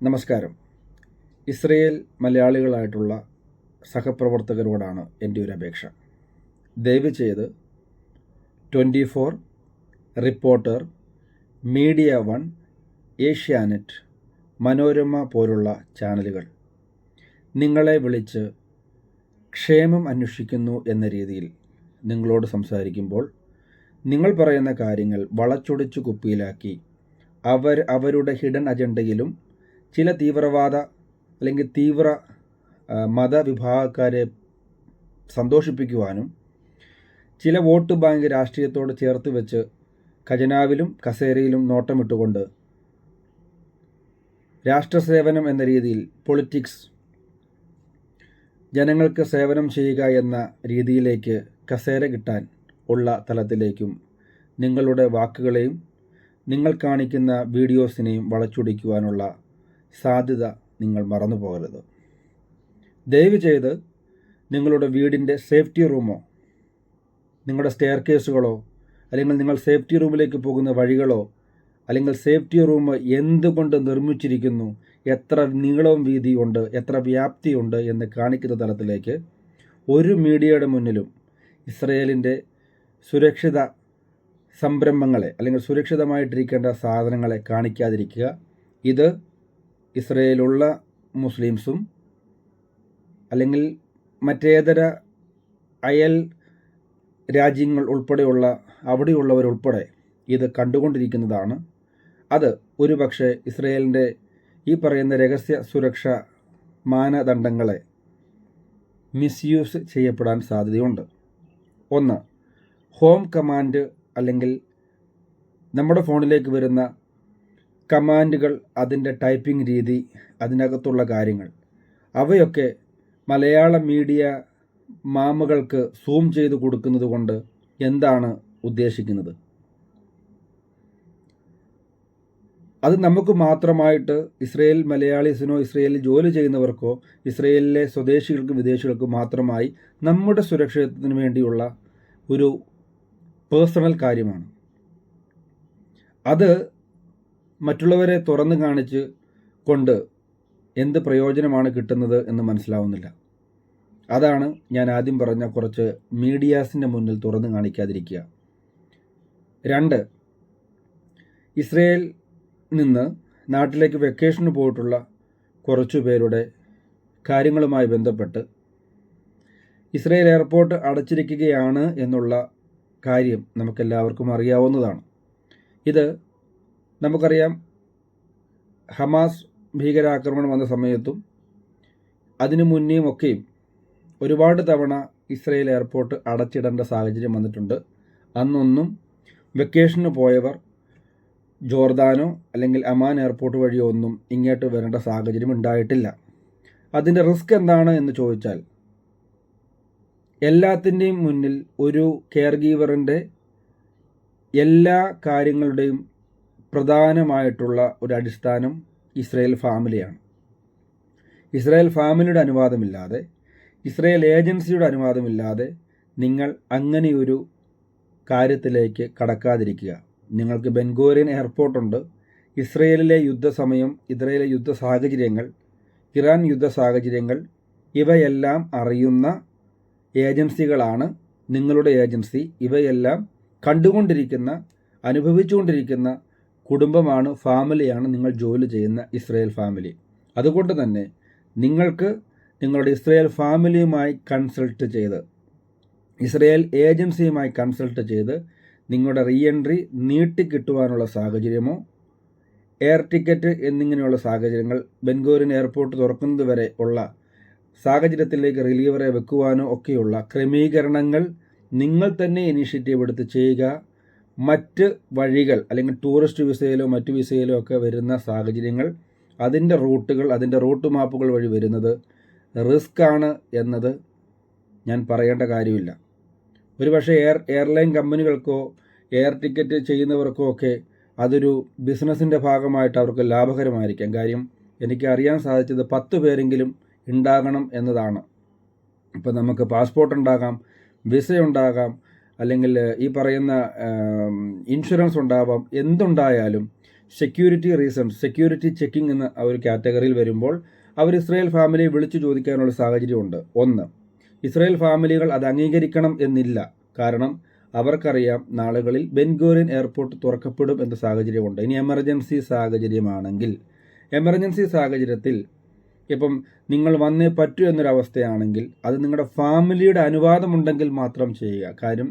നമസ്കാരം. ഇസ്രയേൽ മലയാളികളായിട്ടുള്ള സഹപ്രവർത്തകരോടാണ് എന്റെ ഒരു അപേക്ഷ. ദയവ് ചെയ്ത് Twenty Four Reporter Media One Asianet Manorama പോലുള്ള ചാനലുകൾ നിങ്ങളെ വിളിച്ച് ക്ഷേമം അന്വേഷിക്കുന്നു എന്ന രീതിയിൽ നിങ്ങളോട് സംസാരിക്കുമ്പോൾ നിങ്ങൾ പറയുന്ന കാര്യങ്ങൾ വളച്ചൊടിച്ച് കുപ്പിയിലാക്കി അവർ അവരുടെ ഹിഡൻ അജണ്ടയിലും ചില തീവ്രവാദ അല്ലെങ്കിൽ തീവ്ര മതവിഭാഗക്കാരെ സന്തോഷിപ്പിക്കുവാനും ചില വോട്ട് ബാങ്ക് രാഷ്ട്രീയത്തോട് ചേർത്ത് വെച്ച് ഖജനാവിലും കസേരയിലും നോട്ടമിട്ടുകൊണ്ട് രാഷ്ട്രസേവനം എന്ന രീതിയിൽ പൊളിറ്റിക്സ് ജനങ്ങൾക്ക് സേവനം ചെയ്യുക എന്ന രീതിയിലേക്ക് കസേര കിട്ടാൻ ഉള്ള തലത്തിലേക്കും നിങ്ങളുടെ വാക്കുകളെയും നിങ്ങൾ കാണിക്കുന്ന വീഡിയോസിനെയും വളച്ചൊടിക്കുവാനുള്ള സാധ്യത നിങ്ങൾ മറന്നു പോകരുത്. ദയവ് ചെയ്ത് നിങ്ങളുടെ വീടിന്റെ സേഫ്റ്റി റൂമോ നിങ്ങളുടെ സ്റ്റെയർ കേസുകളോ അല്ലെങ്കിൽ നിങ്ങൾ സേഫ്റ്റി റൂമിലേക്ക് പോകുന്ന വഴികളോ അല്ലെങ്കിൽ സേഫ്റ്റി റൂം എന്തുകൊണ്ട് നിർമ്മിച്ചിരിക്കുന്നു എത്ര നീളവും വീതിയുണ്ട് എത്ര വ്യാപ്തിയുണ്ട് എന്ന് കാണിക്കുന്ന തലത്തിലേക്ക് ഒരു മീഡിയയുടെ മുന്നിലും ഇസ്രയേലിന്റെ സുരക്ഷിത സംരംഭങ്ങളെ അല്ലെങ്കിൽ സുരക്ഷിതമായിട്ടിരിക്കേണ്ട സാധനങ്ങളെ കാണിക്കാതിരിക്കുക. ഇത് ഇസ്രയേലുള്ള മുസ്ലിംസും അല്ലെങ്കിൽ മറ്റേതര അയൽ രാജ്യങ്ങൾ ഉൾപ്പെടെയുള്ള അവിടെയുള്ളവരുൾപ്പെടെ ഇത് കണ്ടുകൊണ്ടിരിക്കുന്നതാണ്. അത് ഒരുപക്ഷെ ഇസ്രയേലിന്റെ ഈ പറയുന്ന രഹസ്യ സുരക്ഷ മാനദണ്ഡങ്ങളെ മിസ്യൂസ് ചെയ്യപ്പെടാൻ സാധ്യതയുണ്ട്. ഒന്ന് ഹോം കമാൻഡ് അല്ലെങ്കിൽ നമ്മുടെ ഫോണിലേക്ക് വരുന്ന കമാൻഡുകൾ അതിന്റെ ടൈപ്പിംഗ് രീതി അതിനകത്തുള്ള കാര്യങ്ങൾ. അവയൊക്കെ മലയാള മീഡിയ മാമകൾക്ക് സൂം ചെയ്ത് കൊടുക്കുന്നത് കൊണ്ട് എന്താണ് ഉദ്ദേശിക്കുന്നത്? അത് നമുക്ക് മാത്രമായിട്ട് ഇസ്രയേൽ മലയാളീസിനോ ഇസ്രയേലിൽ ജോലി ചെയ്യുന്നവർക്കോ ഇസ്രയേലിലെ സ്വദേശികൾക്കും വിദേശികൾക്കും മാത്രമായി നമ്മുടെ സുരക്ഷിതത്വത്തിന് വേണ്ടിയുള്ള ഒരു പേഴ്സണൽ കാര്യമാണ്. അത് മറ്റുള്ളവരെ തുറന്നു കാണിച്ച് കൊണ്ട് എന്ത് പ്രയോജനമാണ് കിട്ടുന്നത് എന്ന് മനസ്സിലാവുന്നില്ല. അതാണ് ഞാൻ ആദ്യം പറഞ്ഞ കുറച്ച് മീഡിയാസിന്റെ മുന്നിൽ തുറന്നു കാണിക്കാതിരിക്കുക. രണ്ട് ഇസ്രയേൽ നിന്ന് നാട്ടിലേക്ക് വെക്കേഷന് പോയിട്ടുള്ള കുറച്ചു പേരുടെ കാര്യങ്ങളുമായി ബന്ധപ്പെട്ട് ഇസ്രയേൽ എയർപോർട്ട് അടച്ചിരിക്കുകയാണ് എന്നുള്ള കാര്യം നമുക്കെല്ലാവർക്കും അറിയാവുന്നതാണ്. ഇത് നമുക്കറിയാം ഹമാസ് ഭീകരാക്രമണം വന്ന സമയത്തും അതിനു മുന്നേയും ഒക്കെയും ഒരുപാട് തവണ ഇസ്രയേൽ എയർപോർട്ട് അടച്ചിടേണ്ട സാഹചര്യം വന്നിട്ടുണ്ട്. അന്നൊന്നും വെക്കേഷന് പോയവർ ജോർദാനോ അല്ലെങ്കിൽ അമാൻ എയർപോർട്ട് വഴിയോ ഒന്നും ഇങ്ങോട്ട് വരേണ്ട സാഹചര്യം ഉണ്ടായിട്ടില്ല. അതിന്റെ റിസ്ക് എന്താണ് എന്ന് ചോദിച്ചാൽ എല്ലാത്തിന്റെയും മുന്നിൽ ഒരു കെയർ ഗീവറിന്റെ എല്ലാ കാര്യങ്ങളുടെയും പ്രധാനമായിട്ടുള്ള ഒരു അടിസ്ഥാനം ഇസ്രയേൽ ഫാമിലിയാണ്. ഇസ്രയേൽ ഫാമിലിയുടെ അനുവാദമില്ലാതെ ഇസ്രയേൽ ഏജൻസിയുടെ അനുവാദമില്ലാതെ നിങ്ങൾ അങ്ങനെയൊരു കാര്യത്തിലേക്ക് കടക്കാതിരിക്കുക. നിങ്ങൾക്ക് ബെൻഗോറിയൻ എയർപോർട്ടുണ്ട്. ഇസ്രയേലിലെ യുദ്ധസമയം ഇസ്രയേലിലെ യുദ്ധ സാഹചര്യങ്ങൾ ഇറാൻ യുദ്ധ സാഹചര്യങ്ങൾ ഇവയെല്ലാം അറിയുന്ന ഏജൻസികളാണ് നിങ്ങളുടെ ഏജൻസി. ഇവയെല്ലാം കണ്ടുകൊണ്ടിരിക്കുന്ന അനുഭവിച്ചുകൊണ്ടിരിക്കുന്ന കുടുംബമാണ് ഫാമിലിയാണ് നിങ്ങൾ ജോലി ചെയ്യുന്ന ഇസ്രയേൽ ഫാമിലി. അതുകൊണ്ട് തന്നെ നിങ്ങൾക്ക് നിങ്ങളുടെ ഇസ്രയേൽ ഫാമിലിയുമായി കൺസൾട്ട് ചെയ്ത് ഇസ്രയേൽ ഏജൻസിയുമായി കൺസൾട്ട് ചെയ്ത് നിങ്ങളുടെ റീ എൻട്രി നീട്ടിക്കിട്ടുവാനുള്ള സാഹചര്യമോ എയർ ടിക്കറ്റ് എന്നിങ്ങനെയുള്ള സാഹചര്യങ്ങൾ ബംഗൂരിൻ എയർപോർട്ട് തുറക്കുന്നത് വരെ ഉള്ള സാഹചര്യത്തിലേക്ക് റിലീവറെ വെക്കുവാനോ ഒക്കെയുള്ള ക്രമീകരണങ്ങൾ നിങ്ങൾ തന്നെ ഇനീഷ്യേറ്റീവ് എടുത്ത് ചെയ്യുക. മറ്റ് വഴികൾ അല്ലെങ്കിൽ ടൂറിസ്റ്റ് വിസയിലോ മറ്റു വിസയിലോ ഒക്കെ വരുന്ന സാഹചര്യങ്ങൾ അതിന്റെ റൂട്ടുകൾ അതിന്റെ റൂട്ട് മാപ്പുകൾ വഴി വരുന്നത് റിസ്ക് ആണ് എന്നത് ഞാൻ പറയേണ്ട കാര്യമില്ല. ഒരുപക്ഷെ എയർ എയർലൈൻ കമ്പനികൾക്കോ എയർ ടിക്കറ്റ് ചെയ്യുന്നവർക്കോ ഒക്കെ അതൊരു ബിസിനസ്സിന്റെ ഭാഗമായിട്ട് അവർക്ക് ലാഭകരമായിരിക്കാം. കാര്യം എനിക്ക് അറിയാൻ സാധിച്ചത് പത്ത് പേരെങ്കിലും ഉണ്ടാകണം എന്നതാണ്. ഇപ്പം നമുക്ക് പാസ്പോർട്ട് ഉണ്ടാകാം വിസ ഉണ്ടാകാം അല്ലെങ്കിൽ ഈ പറയുന്ന ഇൻഷുറൻസ് ഉണ്ടാവാം എന്തുണ്ടായാലും സെക്യൂരിറ്റി റീസൺസ് സെക്യൂരിറ്റി ചെക്കിംഗ് എന്ന ആ ഒരു കാറ്റഗറിയിൽ വരുമ്പോൾ അവർ ഇസ്രയേൽ ഫാമിലിയെ വിളിച്ചു ചോദിക്കാനുള്ള സാഹചര്യമുണ്ട് ഒന്ന് ഇസ്രയേൽ ഫാമിലികൾ അത് അംഗീകരിക്കണം എന്നില്ല. കാരണം അവർക്കറിയാം നാളുകളിൽ ബെൻഗോറിയൻ എയർപോർട്ട് തുറക്കപ്പെടും എന്ന സാഹചര്യമുണ്ട്. ഇനി എമർജൻസി സാഹചര്യമാണെങ്കിൽ എമർജൻസി സാഹചര്യത്തിൽ ഇപ്പം നിങ്ങൾ വന്നേ പറ്റൂ എന്നൊരവസ്ഥയാണെങ്കിൽ അത് നിങ്ങളുടെ ഫാമിലിയുടെ അനുവാദമുണ്ടെങ്കിൽ മാത്രം ചെയ്യുക. കാര്യം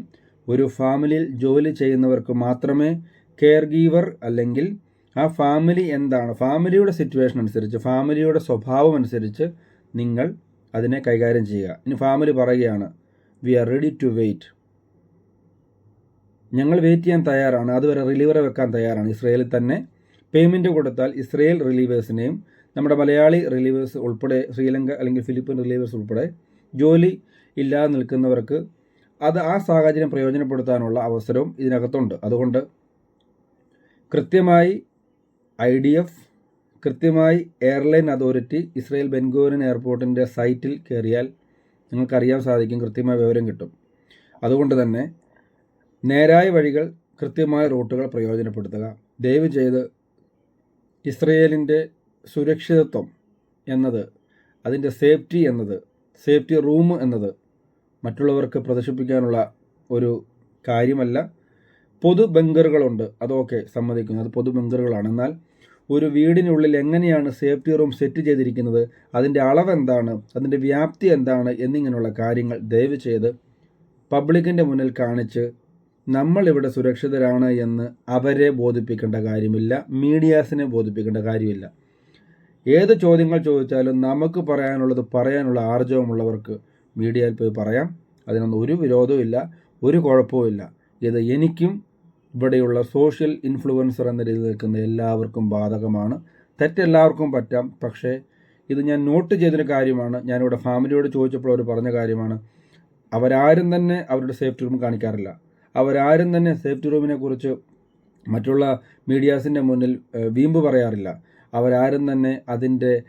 ഒരു ഫാമിലിയിൽ ജോലി ചെയ്യുന്നവർക്ക് മാത്രമേ കെയർ ഗീവർ അല്ലെങ്കിൽ ആ ഫാമിലി എന്താണ് ഫാമിലിയുടെ സിറ്റുവേഷൻ അനുസരിച്ച് ഫാമിലിയുടെ സ്വഭാവം അനുസരിച്ച് നിങ്ങൾ അതിനെ കൈകാര്യം ചെയ്യുക. ഇനി ഫാമിലി പറയുകയാണ് we are ready to wait ഞങ്ങൾ വെയിറ്റ് ചെയ്യാൻ തയ്യാറാണ്. അതുവരെ റിലീവറെ വെക്കാൻ തയ്യാറാണ്. ഇസ്രയേലിൽ തന്നെ പേയ്മെന്റ് കൊടുത്താൽ ഇസ്രയേൽ റിലീവേഴ്സിനെയും നമ്മുടെ മലയാളി റിലീവേഴ്സ് ഉൾപ്പെടെ ശ്രീലങ്ക അല്ലെങ്കിൽ ഫിലിപ്പീൻ റിലീവേഴ്സ് ഉൾപ്പെടെ ജോലി ഇല്ലാതെ നിൽക്കുന്നവർക്ക് അത് ആ സാഹചര്യം പ്രയോജനപ്പെടുത്താനുള്ള അവസരവും ഇതിനകത്തുണ്ട്. അതുകൊണ്ട് കൃത്യമായി ഐ ഡി എഫ് കൃത്യമായി airline authority Israel Ben Gurion എയർപോർട്ടിന്റെ സൈറ്റിൽ കയറിയാൽ നിങ്ങൾക്കറിയാൻ സാധിക്കും കൃത്യമായ വിവരം കിട്ടും. അതുകൊണ്ട് തന്നെ നേരായ വഴികൾ കൃത്യമായ റൂട്ടുകൾ പ്രയോജനപ്പെടുത്തുക. ദയവ് ചെയ്ത് ഇസ്രയേലിന്റെ സുരക്ഷിതത്വം എന്നത് അതിന്റെ സേഫ്റ്റി എന്നത് സേഫ്റ്റി റൂം എന്നത് മറ്റുള്ളവർക്ക് പ്രദർശിപ്പിക്കാനുള്ള ഒരു കാര്യമല്ല. പൊതു ബങ്കറുകളുണ്ട് അതൊക്കെ സമ്മതിക്കുന്നു അത് പൊതു ബങ്കറുകളാണ് എന്നാൽ ഒരു വീടിനുള്ളിൽ എങ്ങനെയാണ് സേഫ്റ്റി റൂം സെറ്റ് ചെയ്തിരിക്കുന്നത് അതിന്റെ അളവ് എന്താണ് അതിന്റെ വ്യാപ്തി എന്താണ് എന്നിങ്ങനെയുള്ള കാര്യങ്ങൾ ദയവ് ചെയ്ത് പബ്ലിക്കിന്റെ മുന്നിൽ കാണിച്ച് നമ്മളിവിടെ സുരക്ഷിതരാണ് എന്ന് അവരെ ബോധിപ്പിക്കേണ്ട കാര്യമില്ല മീഡിയാസിനെ ബോധിപ്പിക്കേണ്ട കാര്യമില്ല. ഏത് ചോദ്യങ്ങൾ ചോദിച്ചാലും നമുക്ക് പറയാനുള്ളത് പറയാനുള്ള ആർജവമുള്ളവർക്ക് മീഡിയയിൽ പോയി പറയാം. അതിനൊന്നും ഒരു വിരോധവും ഒരു കുഴപ്പവുമില്ല ഇത് എനിക്കും ഇവിടെയുള്ള സോഷ്യൽ ഇൻഫ്ലുവൻസർ എന്ന രീതിയിൽ നിൽക്കുന്ന എല്ലാവർക്കും ബാധകമാണ്. തെറ്റെല്ലാവർക്കും പറ്റാം. പക്ഷേ ഇത് ഞാൻ നോട്ട് ചെയ്തൊരു കാര്യമാണ്. ഞാനിവിടെ ഫാമിലിയോട് ചോദിച്ചപ്പോൾ അവർ പറഞ്ഞ കാര്യമാണ്. അവരാരും തന്നെ അവരുടെ സേഫ്റ്റി റൂം കാണിക്കാറില്ല. അവരാരും തന്നെ സേഫ്റ്റി റൂമിനെ കുറിച്ച് മറ്റുള്ള മീഡിയാസിന്റെ മുന്നിൽ വീമ്പ് പറയാറില്ല. അവരാരും തന്നെ അതിന്റെ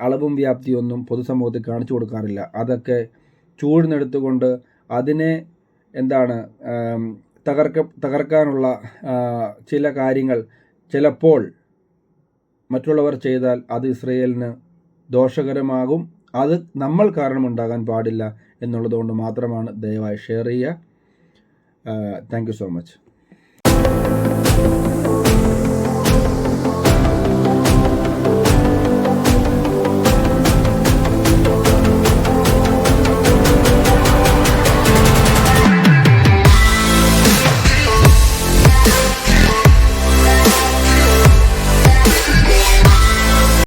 അളവും വ്യാപ്തിയൊന്നും പൊതുസമൂഹത്തിൽ കാണിച്ചു കൊടുക്കാറില്ല. അതൊക്കെ ചൂഴ്ന്നെടുത്തുകൊണ്ട് അതിനെ എന്താണ് തകർക്ക തകർക്കാനുള്ള ചില കാര്യങ്ങൾ ചിലപ്പോൾ മറ്റുള്ളവർ ചെയ്താൽ അത് ഇസ്രയേലിന് ദോഷകരമാകും. അത് നമ്മൾ കാരണമുണ്ടാകാൻ പാടില്ല എന്നുള്ളതുകൊണ്ട് മാത്രമാണ് ദയവായി ഷെയർ ചെയ്യുക. Thank so much.